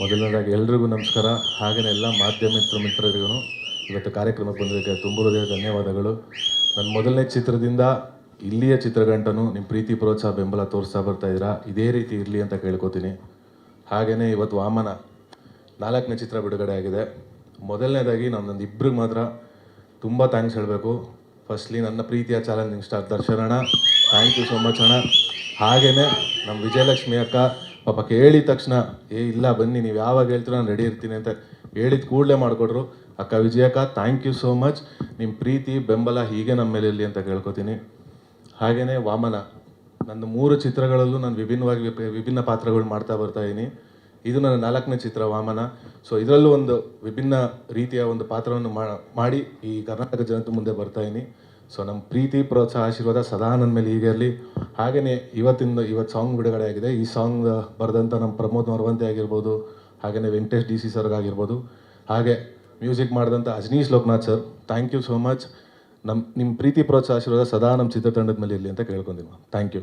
ಮೊದಲನೇದಾಗಿ ಎಲ್ರಿಗೂ ನಮಸ್ಕಾರ. ಹಾಗೆಯೇ ಎಲ್ಲ ಮಾಧ್ಯಮ ಮಿತ್ರ ಮಿತ್ರರಿಗೂ ಇವತ್ತು ಕಾರ್ಯಕ್ರಮಕ್ಕೆ ಬಂದಿದ್ದಕ್ಕೆ ತುಂಬ ಹೃದಯ ಧನ್ಯವಾದಗಳು. ನನ್ನ ಮೊದಲನೇ ಚಿತ್ರದಿಂದ ಇಲ್ಲಿಯ ಚಿತ್ರಗಂಟನು ನಿಮ್ಮ ಪ್ರೀತಿ, ಪ್ರೋತ್ಸಾಹ, ಬೆಂಬಲ ತೋರಿಸ್ತಾ ಬರ್ತಾ ಇದ್ದೀರಾ? ಇದೇ ರೀತಿ ಇರಲಿ ಅಂತ ಕೇಳ್ಕೊತೀನಿ. ಹಾಗೆಯೇ ಇವತ್ತು ವಾಮನ ನಾಲ್ಕನೇ ಚಿತ್ರ ಬಿಡುಗಡೆ ಆಗಿದೆ. ಮೊದಲನೇದಾಗಿ ನಾನು ನನ್ನ ಇಬ್ಬರಿಗೆ ಮಾತ್ರ ತುಂಬ ಥ್ಯಾಂಕ್ಸ್ ಹೇಳಬೇಕು. ಫಸ್ಟ್ಲಿ ನನ್ನ ಪ್ರೀತಿಯ ಚಾಲೆಂಜಿಂಗ್ ಸ್ಟಾರ್ ದರ್ಶನ ಅಣ್ಣ. ಥ್ಯಾಂಕ್ ಯು ಸೋ ಮಚ್ ಅಣ್ಣ. ಹಾಗೆಯೇ ನಮ್ಮ ವಿಜಯಲಕ್ಷ್ಮಿ ಅಕ್ಕ ಪಾಪ ಕೇಳಿದ ತಕ್ಷಣ, ಏ, ಇಲ್ಲ, ಬನ್ನಿ, ನೀವು ಯಾವಾಗ ಹೇಳ್ತೀರೋ ನಾನು ರೆಡಿ ಇರ್ತೀನಿ ಅಂತ ಹೇಳಿದ ಕೂಡಲೇ ಮಾಡಿಕೊಡ್ರು ಅಕ್ಕ ವಿಜಯಕ್ಕ ಥ್ಯಾಂಕ್ ಯು ಸೋ ಮಚ್ ನಿಮ್ಮ ಪ್ರೀತಿ, ಬೆಂಬಲ ಹೀಗೆ ನಮ್ಮ ಮೇಲೆ ಇರಲಿ ಅಂತ ಕೇಳ್ಕೊತೀನಿ. ಹಾಗೆಯೇ ವಾಮನ ನನ್ನ ಮೂರು ಚಿತ್ರಗಳಲ್ಲೂ ನಾನು ವಿಭಿನ್ನವಾಗಿ ವಿಭಿನ್ನ ಪಾತ್ರಗಳು ಮಾಡ್ತಾ ಬರ್ತಾ ಇದ್ದೀನಿ ಇದು ನನ್ನ ನಾಲ್ಕನೇ ಚಿತ್ರ ವಾಮನ. ಸೊ ಇದರಲ್ಲೂ ಒಂದು ವಿಭಿನ್ನ ರೀತಿಯ ಒಂದು ಪಾತ್ರವನ್ನು ಮಾಡಿ ಈ ಕರ್ನಾಟಕ ಜನತೆ ಮುಂದೆ ಬರ್ತಾ ಇದ್ದೀನಿ ಸೊ ನಮ್ಮ ಪ್ರೀತಿ, ಪ್ರೋತ್ಸಾಹ, ಆಶೀರ್ವಾದ ಸದಾ ನನ್ನ ಮೇಲೆ ಹೀಗೆ ಇರಲಿ. ಹಾಗೆಯೇ ಇವತ್ತಿಂದ ಇವತ್ತು ಸಾಂಗ್ ಬಿಡುಗಡೆ ಆಗಿದೆ. ಈ ಸಾಂಗ್ ಬರೆದಂಥ ನಮ್ಮ ಪ್ರಮೋದ್ ಮರವಂತೆ ಆಗಿರ್ಬೋದು ಹಾಗೆಯೇ ವೆಂಕಟೇಶ್ ಡಿ ಸಿ ಸರ್ಗಾಗಿರ್ಬೋದು ಹಾಗೆ ಮ್ಯೂಸಿಕ್ ಮಾಡಿದಂಥ Ajaneesh Loknath sir thank you so much ನಮ್ಮ ನಿಮ್ಮ ಪ್ರೀತಿ, ಪ್ರೋತ್ಸಾಹ, ಆಶೀರ್ವಾದ ಸದಾ ನಮ್ಮ ಚಿತ್ರತಂಡದ ಮೇಲೆ ಇರಲಿ ಅಂತ ಕೇಳ್ಕೊಂತೀನಿ ಥ್ಯಾಂಕ್ ಯು